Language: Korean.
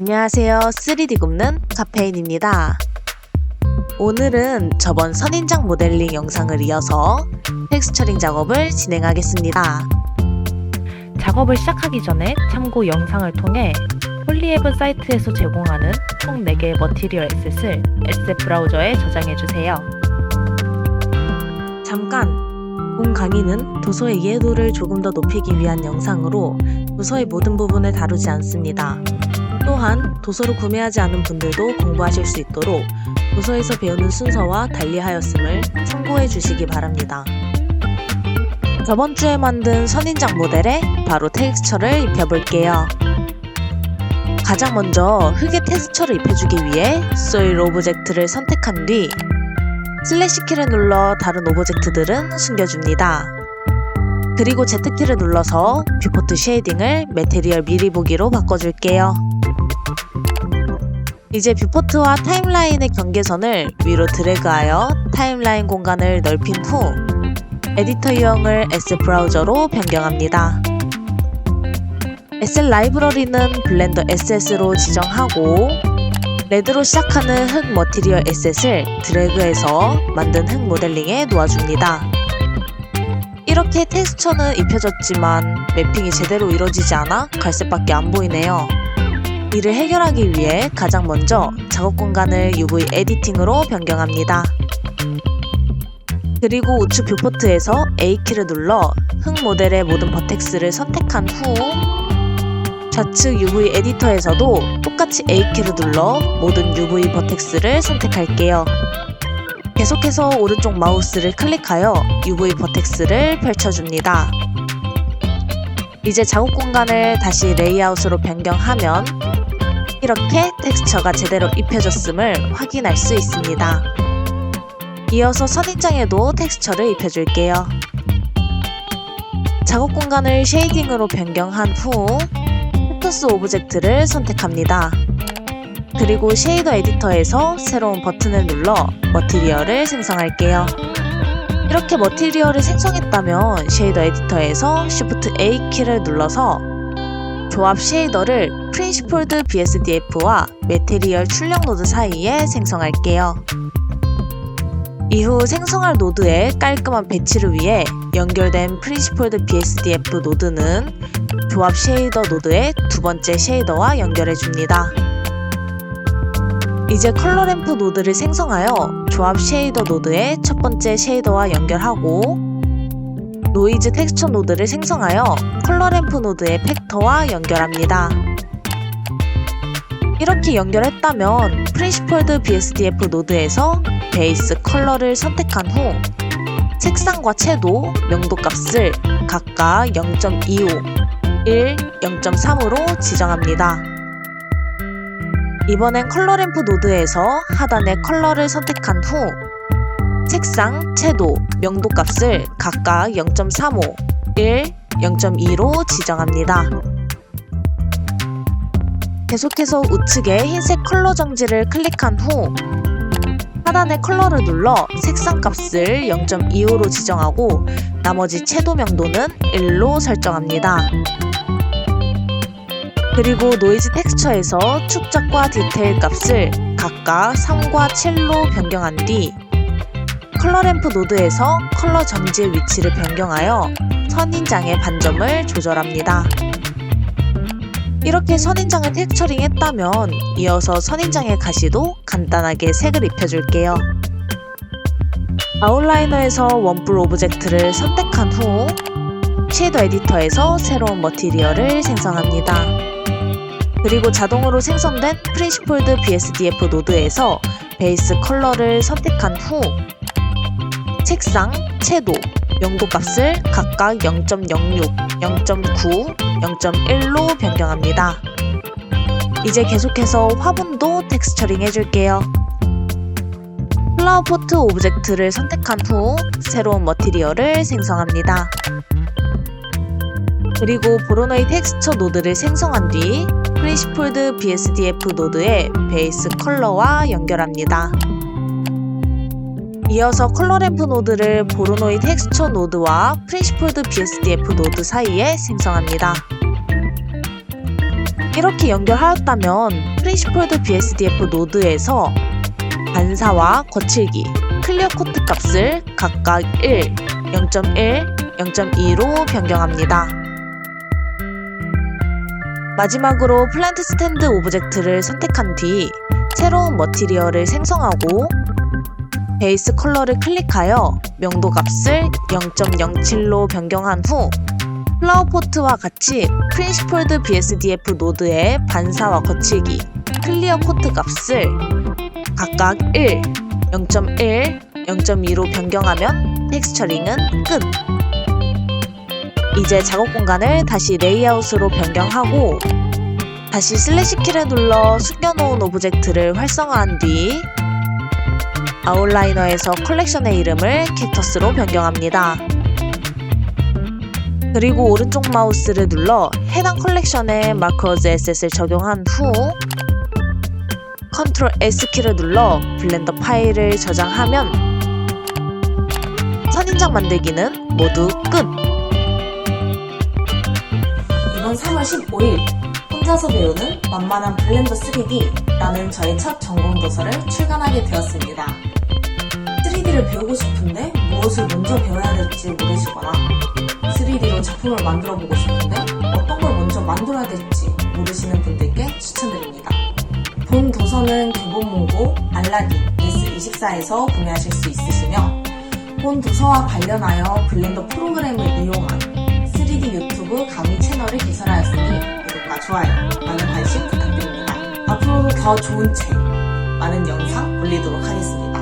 안녕하세요. 3D 굽는 카페인입니다. 오늘은 저번 선인장 모델링 영상을 이어서 텍스처링 작업을 진행하겠습니다. 작업을 시작하기 전에 참고 영상을 통해 폴리앱은 사이트에서 제공하는 총 4개의 머티리얼 에셋을 에셋 브라우저에 저장해주세요. 잠깐! 본 강의는 도서의 이해도를 조금 더 높이기 위한 영상으로 도서의 모든 부분을 다루지 않습니다. 또한 도서를 구매하지 않은 분들도 공부하실 수 있도록 도서에서 배우는 순서와 달리하였음을 참고해 주시기 바랍니다. 저번 주에 만든 선인장 모델에 바로 텍스처를 입혀볼게요. 가장 먼저 흙에 텍스처를 입혀주기 위해 소일 오브젝트를 선택한 뒤 슬래시 키를 눌러 다른 오브젝트들은 숨겨줍니다. 그리고 Z키를 눌러서 뷰포트 쉐이딩을 매테리얼 미리 보기로 바꿔줄게요. 이제 뷰포트와 타임라인의 경계선을 위로 드래그하여 타임라인 공간을 넓힌 후 에디터 유형을 S 브라우저로 변경합니다. SL 라이브러리는 블렌더 SS로 지정하고 레드로 시작하는 흙 머티리얼 에셋을 드래그해서 만든 흙 모델링에 놓아줍니다. 이렇게 텍스처는 입혀졌지만 매핑이 제대로 이루어지지 않아 갈색밖에 안 보이네요. 이를 해결하기 위해 가장 먼저 작업 공간을 UV 에디팅으로 변경합니다. 그리고 우측 뷰포트에서 A키를 눌러 흙 모델의 모든 버텍스를 선택한 후 좌측 UV 에디터에서도 똑같이 A키를 눌러 모든 UV 버텍스를 선택할게요. 계속해서 오른쪽 마우스를 클릭하여 UV 버텍스를 펼쳐줍니다. 이제 작업 공간을 다시 레이아웃으로 변경하면 이렇게 텍스처가 제대로 입혀졌음을 확인할 수 있습니다. 이어서 선인장에도 텍스처를 입혀줄게요. 작업 공간을 쉐이딩으로 변경한 후 포커스 오브젝트를 선택합니다. 그리고 쉐이더 에디터에서 새로운 버튼을 눌러 머티리얼을 생성할게요. 이렇게 머티리얼을 생성했다면 쉐이더 에디터에서 Shift A 키를 눌러서 조합 쉐이더를 프린시폴드 BSDF와 메테리얼 출력 노드 사이에 생성할게요. 이후 생성할 노드의 깔끔한 배치를 위해 연결된 프린시폴드 BSDF 노드는 조합 쉐이더 노드의 두 번째 쉐이더와 연결해 줍니다. 이제 컬러 램프 노드를 생성하여 조합 쉐이더 노드의 첫 번째 쉐이더와 연결하고 노이즈 텍스처 노드를 생성하여 컬러 램프 노드의 팩터와 연결합니다. 이렇게 연결했다면 프린시폴드 BSDF 노드에서 베이스 컬러를 선택한 후 색상과 채도, 명도 값을 각각 0.25, 1, 0.3으로 지정합니다. 이번엔 컬러 램프 노드에서 하단의 컬러를 선택한 후 색상, 채도, 명도 값을 각각 0.35, 1, 0.2로 지정합니다. 계속해서 우측에 흰색 컬러 정지를 클릭한 후 하단의 컬러를 눌러 색상 값을 0.25로 지정하고 나머지 채도 명도는 1로 설정합니다. 그리고 노이즈 텍스처에서 축적과 디테일 값을 각각 3과 7로 변경한 뒤 컬러 램프 노드에서 컬러 정지의 위치를 변경하여 선인장의 반점을 조절합니다. 이렇게 선인장을 텍스처링 했다면 이어서 선인장의 가시도 간단하게 색을 입혀줄게요. 아웃라이너에서 원뿔 오브젝트를 선택한 후 쉐이더 에디터에서 새로운 머티리얼을 생성합니다. 그리고 자동으로 생성된 프린시폴드 BSDF 노드에서 베이스 컬러를 선택한 후 색상, 채도, 명도 값을 각각 0.06, 0.9, 0.1로 변경합니다. 이제 계속해서 화분도 텍스처링 해줄게요. 플라워 포트 오브젝트를 선택한 후 새로운 머티리얼을 생성합니다. 그리고 보로노이 텍스처 노드를 생성한 뒤 프린시폴드 BSDF 노드의 베이스 컬러와 연결합니다. 이어서 컬러 램프 노드를 보로노이 텍스처 노드와 프린시폴드 BSDF 노드 사이에 생성합니다. 이렇게 연결하였다면 프린시플드 BSDF 노드에서 반사와 거칠기, 클리어 코트 값을 각각 1, 0.1, 0.2로 변경합니다. 마지막으로 플랜트 스탠드 오브젝트를 선택한 뒤 새로운 머티리얼을 생성하고 베이스 컬러를 클릭하여 명도 값을 0.07로 변경한 후 플라워 포트와 같이 프린시플드 BSDF 노드의 반사와 거칠기, 클리어 코트 값을 각각 1, 0.1, 0.2로 변경하면 텍스처링은 끝! 이제 작업 공간을 다시 레이아웃으로 변경하고 다시 슬래시 키를 눌러 숨겨놓은 오브젝트를 활성화한 뒤 아웃라이너에서 컬렉션의 이름을 캡터스로 변경합니다. 그리고 오른쪽 마우스를 눌러 해당 컬렉션에 마커즈 에셋을 적용한 후 컨트롤 S키를 눌러 블렌더 파일을 저장하면 선인장 만들기는 모두 끝! 이번 3월 15일 혼자서 배우는 만만한 블렌더 3D라는 저의 첫 전공 도서를 출간하게 되었습니다. 3D를 배우고 싶은데 무엇을 먼저 배워야 될지 모르시거나 3D로 작품을 만들어 보고 싶은데 어떤 걸 먼저 만들어야 될지 모르시는 분들께 추천드립니다. 본 도서는 교보문고 알라딘 예스24에서 구매하실 수 있으시며 본 도서와 관련하여 블렌더 프로그램을 이용한 3D 유튜브 강의 채널을 개설하였으니 구독과 좋아요, 많은 관심 부탁드립니다. 앞으로도 더 좋은 책, 많은 영상 올리도록 하겠습니다.